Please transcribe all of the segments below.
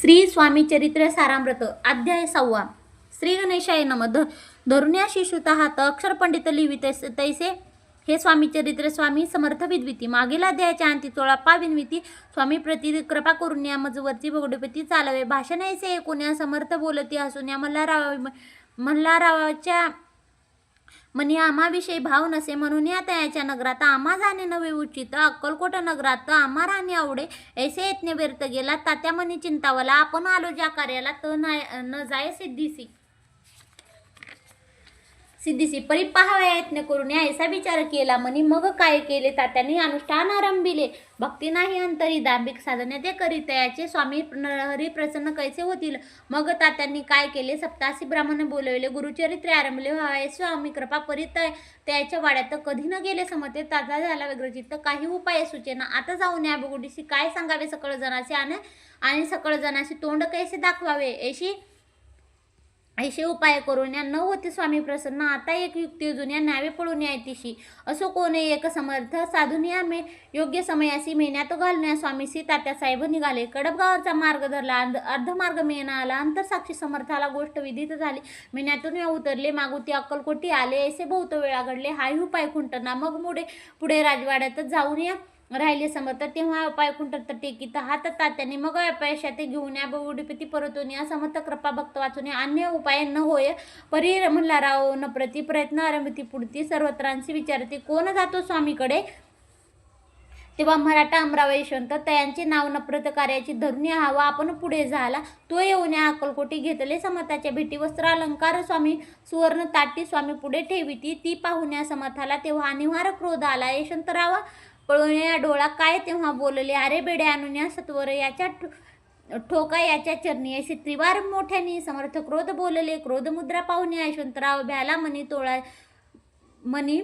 श्री स्वामी चरित्र सारामृत अध्याय सव्वा. श्री गणेशाय नम. ध धरुण्या शिशुता हात अक्षर पंडित लिहित तैसे. हे स्वामी चरित्र स्वामी समर्थ विद्विती. मागील अध्यायाच्या अंती चोळाप्पा विनविती. स्वामी प्रति कृपा करून या मजवरची बगडपती चालवे. भाषण ऐसे ऐकून या समर्थ बोलती असून या मल्हाराव मल्हारावाच्या म्हणी आम्हाविषयी भाव नसे म्हणून या तयाच्या नगरात आम्हा जाणे नवे उचित. अक्कलकोट नगरात आम्हा राणी आवडे. ऐसे येतने व्यर्थ गेला. तात्या म्हणी चिंतावला. आपण आलो ज्या कार्याला त न जाय सिद्धीसी सिद्धीसी परी पाहावा करून ऐसा विचार केला. म्हणे मग काय केले? तात्याने अनुष्ठान आरंभिले. भक्ती नाही अंतरी दांभिक साधने ते करीत याचे स्वामी हरी प्रसन्न कैसे होतील? मग तात्यांनी काय केले? सप्तासी ब्राह्मण बोलवले. गुरुचरित्रे आरंभले. व्हावे स्वामी कृपा परीत त्याच्या वाड्यात कधी न गेले समते ताजा झाला व्यग्रचित्त. काही उपाय सुचेना. आता जाऊन या. बगुडीशी काय सांगावे? सकळ जणाशी आणि आणि सकळ जणाशी तोंड कैसे दाखवावे? अशी ऐसे उपाय करून या न होते स्वामी प्रसन्न आता एक युक्ती जुन्या न्यावे पळून यायतीशी असो कोणी एक समर्थ साधून या मे योग्य समयासी मेहन्यात घालण्या स्वामीसी तात्या साहेब निघाले. कडपगावाचा मार्ग धरला अंध अर्धमार्ग मेहना आला अंतरसाक्षी समर्थाला गोष्ट विधित झाली. मेहन्यातून या उतरले मागुती अक्कलकोटी आले ऐसे बहुत वेळा घडले. हाही उपाय खुंटना मग पुढे पुढे राजवाड्यातच जाऊन या. राहिले समर्थ तेव्हा उपाय कुंठत टेकीत हात तात्याने मग अपयशाते घेऊन या उडीपती परतून या समर्थ कृपा भक्त वाचून अन्य उपाय न होय परी मल्हाराव न प्रति प्रयत्न आरंभती पुढती. सर्वत्रांशी विचारते कोण जातो स्वामीकडे? तेव्हा मराठा अमराव यशवंत तयांचे नाव नप्रत कार्याची धरुणी हवा आपण पुढे झाला तो येऊन या अक्कलकोटी घेतले. समर्थाच्या भेटी वस्त्र अलंकार स्वामी सुवर्ण ताटी स्वामी पुढे ठेविती. ती पाहून या समर्थाला तेव्हा अनिवार्य क्रोध आला. यशवंतराव पळून या डोळा काय तेव्हा बोलले? अरे बेडे आणून या सत्वर याच्या ठो- ठोका याच्या चरणी असे त्रिवार मोठ्याने समर्थ क्रोध बोलले. क्रोध मुद्रा पाहुणे यशवंतराव भ्याला मनी तोळा मनी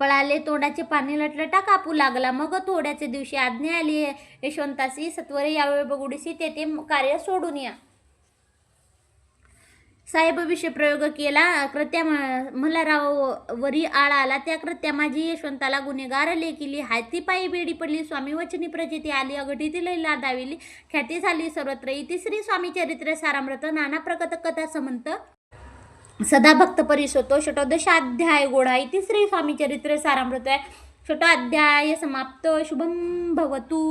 पळाले. तोंडाचे पाणी लटलटा कापू लागला. मग थोड्याचे दिवशी आज्ञा आली. यशवंतासी सत्वरे यावेळी बगुडीसी तेथे कार्य सोडून या. साहेब विषय प्रयोग केला. कृत्या मल्हाराव वरी आळ आला. त्या कृत्या माझी यशवंताला गुन्हेगार लेखिली. हाती पायी बेडी पडली. स्वामी वचनी प्रचिती आली. अगटीती लैला दाविली. ख्याती झाली. सर्वत्र इति श्री स्वामी चरित्र सारामृत नाना प्रकट कथा समंत. सदा भक्त परिसोतो षटोदशाध्याय गोडा. इति श्री स्वामी चरित्र सारामृत. छोटा अध्याय समाप्त. शुभम भवतु.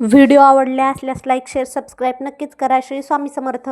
व्हिडिओ आवडले असल्यास लाईक शेअर सबस्क्राईब नक्कीच करा. श्री स्वामी समर्थ.